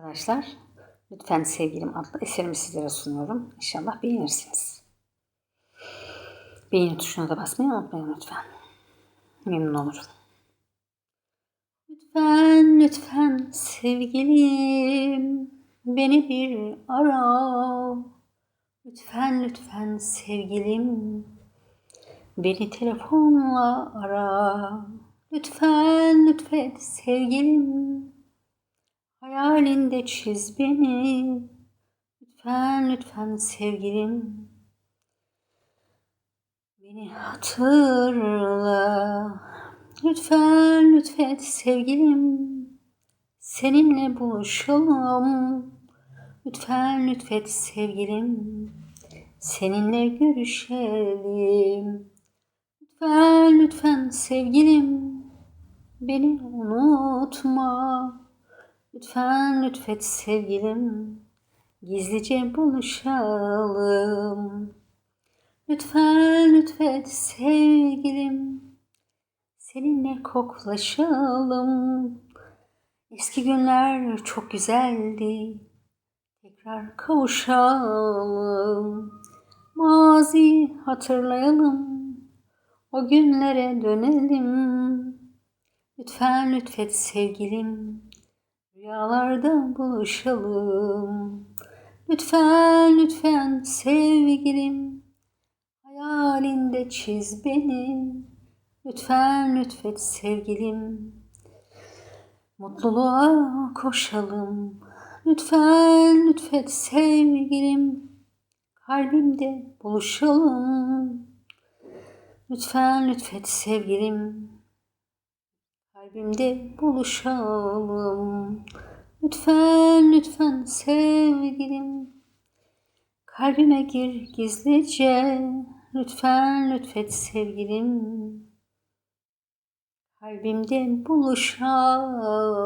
Arkadaşlar lütfen sevgilim adlı eserimi sizlere sunuyorum. İnşallah beğenirsiniz. Beğeni tuşuna da basmayı unutmayın lütfen. Memnun olurum. Lütfen lütfen sevgilim beni bir ara. Lütfen lütfen sevgilim beni telefonla ara. Lütfen lütfen sevgilim Hayalinde çiz beni. Lütfen lütfen sevgilim. Beni hatırla. Lütfen lütfen sevgilim. Seninle buluşalım. Lütfen lütfen sevgilim. Seninle görüşelim. Lütfen lütfen sevgilim. Beni unutma. Lütfen lütfet sevgilim, gizlice buluşalım. Lütfen lütfet sevgilim, seninle koklaşalım. Eski günler çok güzeldi, tekrar kavuşalım. Mazi hatırlayalım, o günlere dönelim. Lütfen lütfet sevgilim, Rüyalarda buluşalım. Lütfen lütfen sevgilim. Hayalinde çiz beni. Lütfen lütfet sevgilim. Mutluluğa koşalım. Lütfen lütfet sevgilim. Kalbimde buluşalım. Lütfen lütfet sevgilim. Kalbimde buluşalım. Lütfen lütfen sevgilim. Kalbime gir gizlice. Lütfen lütfet sevgilim. Kalbimde buluşalım.